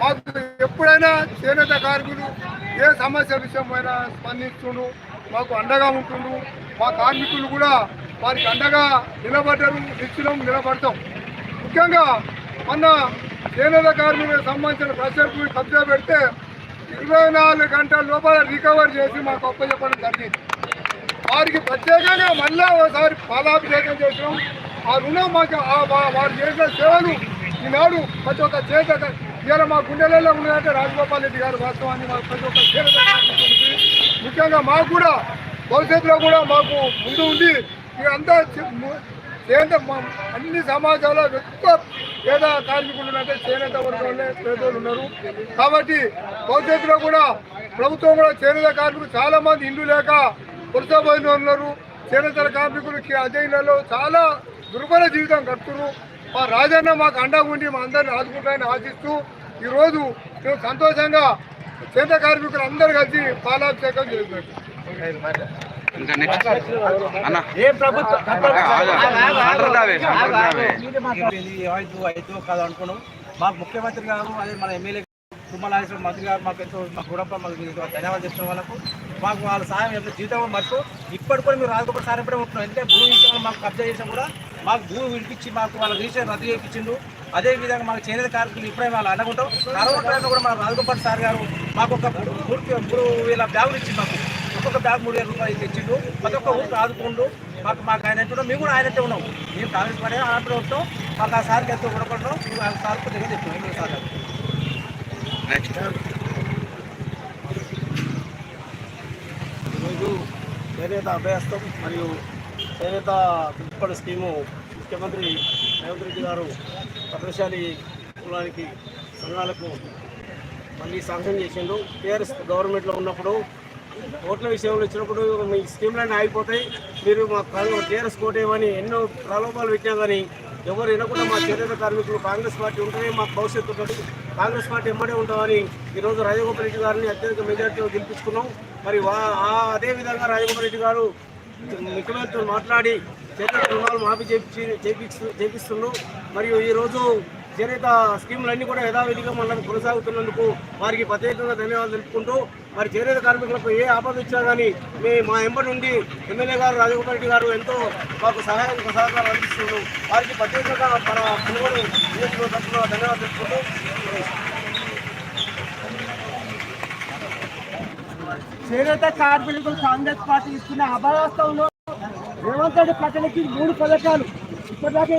మాకు ఎప్పుడైనా చేనేత కార్మికులు ఏ సమస్య విషయమైనా స్పందిస్తుండు మాకు అండగా ఉంటుండు. మా కార్మికులు కూడా వారికి అండగా నిలబడ్డరు నిశ్చిలం నిలబడతాం. ముఖ్యంగా మొన్న చేనేత కార్మికులకు సంబంధించిన ప్రజలకు కబ్జా పెడితే ఇరవై నాలుగు గంటల లోపల రికవర్ చేసి మాకు అప్పచెప్పడం జరిగింది. వారికి ప్రత్యేకంగా మళ్ళీ ఒకసారి పాలాభిషేకం చేసినాం. ఆ రుణం మాకు వారు చేసిన సేవలు ఈనాడు ప్రతి ఒక్క చేత ఇవాళ మా గుండెలలో ఉన్నదంటే రాజగోపాల్ రెడ్డి గారు వాస్తవాన్ని మాకు ప్రతి ఒక్క ముఖ్యంగా మాకు కూడా భవిష్యత్తులో కూడా మాకు ముందు ఉండి ఇదంతా అంతా ము- అన్ని సమాజాల్లో ఎక్కువ పేద కార్మికులు అంటే చేనేత వర్గంలో పేదోళ్ళు ఉన్నారు. కాబట్టి భవిష్యత్తులో కూడా ప్రభుత్వం కూడా చేనేత కార్మికులు చాలా మంది ఇల్లు లేక కొరసపోయిన ఉన్నారు. చేనేతల కార్మికులు అజైలలో చాలా దుర్భర జీవితం గడుపుతున్నారు. మా రాజన్న మాకు అండగా ఉండి మా అందరిని ఆదుకుంటారని ఆశిస్తూ ఈరోజు మేము సంతోషంగా చేనేత కార్మికులు అందరూ కలిసి పాలాభిషేకం చేస్తున్నారు అయితే కాదు అనుకున్నాం మాకు ముఖ్యమంత్రి గారు అదే మన ఎమ్మెల్యే తుమ్మలాగేశ్వర మంత్రి గారు మాకు ఎంతో మాకు కూడా మాకు ధన్యవాదాలు చెప్తున్న వాళ్ళకు మాకు వాళ్ళ సాయం ఎంత జీతం మర్చిపో ఇప్పటి కూడా మీరు రాజగోపాల్ సార్ ఎప్పుడే ఉంటున్నాం ఎందుకంటే భూమి విషయంలో మాకు కబ్జా చేసినా కూడా మాకు భూమి విడిపించి మాకు వాళ్ళ రిజిస్టర్ రద్దు చేయించిండు అదేవిధంగా మాకు చేనేత కార్మికులు ఇప్పుడే వాళ్ళు అనుకుంటాం కరోనా టైంలో కూడా మా రాజగోపాల్ సార్ గారు మాకు ఒక మూడు మూడు వేల బ్యాగులు ఇచ్చింది మాకు. ఒక్కొక్క బ్యాగ్ మూడు వేల రూపాయలు తెచ్చిండు. ప్రతి ఒక్క ఊరికి ఆదుకుండు. మాకు మాకు ఆయన ఎట్టు మేము కూడా ఆయనట్టే ఉన్నాం. మేము కాంగ్రెస్ పార్టీ అలాంటి ఉంటాం మాకు ఆ సార్కి ఎంతో గుణపడడం ఆ సార్కు దగ్గర చెప్తున్నాం సార్ గారు. నెక్స్ట్ ఈరోజు చేనేత అభ్యాసం మరియు చేనేత పెట్టుబడి స్కీము ముఖ్యమంత్రి రేవంత్ రెడ్డి గారు పద్మశాలి కులానికి సంఘాలకు మళ్ళీ సాంక్షన్ చేసిండు టీఆర్ఎస్ గవర్నమెంట్లో ఉన్నప్పుడు ఓట్ల విషయంలో వచ్చినప్పుడు మీ స్కీమ్లన్నీ ఆగిపోతాయి. మీరు మా టీఆర్ఎస్ కోటేమని ఎన్నో ప్రలోభాలు పెట్టినా కానీ ఎవరు వినకుండా మా చేనేత కార్మికులు కాంగ్రెస్ పార్టీ ఉంటేనే మాకు భవిష్యత్తు ఉంటుంది. కాంగ్రెస్ పార్టీ ఎమ్మడే ఉంటామని ఈరోజు రాజగోపాల్ రెడ్డి గారిని అత్యధిక మెజార్టీలో గెలిపించుకున్నాం. మరి వా అదే విధంగా రాజగోపాల్ రెడ్డి గారు ముఖ్యమంత్రితో మాట్లాడి చేనేత రుణాలు మాఫీ చేపించి చేపిస్తు చేపిస్తుండ్రు. మరియు ఈరోజు చేనేత స్కీములన్నీ కూడా యథావిధిగా మనం కొనసాగుతున్నందుకు వారికి ప్రత్యేకంగా ధన్యవాదాలు తెలుపుకుంటూ మరి చేనేత కార్మికులకు ఏ ఆపద ఇచ్చినా కానీ మీ మా ఎంబడి నుండి ఎమ్మెల్యే గారు రాజగోపాల్ రెడ్డి గారు ఎంతో మాకు సహాయం సహకారం అందిస్తున్నారు వారికి ప్రత్యేకంగా మన పునుగోడు నియోజకవర్గ తరఫున ధన్యవాదాలు తెలుపుకుంటూ చేనేత కార్మికులకు కాంగ్రెస్ పార్టీ ఇస్తున్న అభయాస్తంలో రేవంత్ రెడ్డి ప్రకటించి మూడు పథకాలు. ఇప్పటిదాకా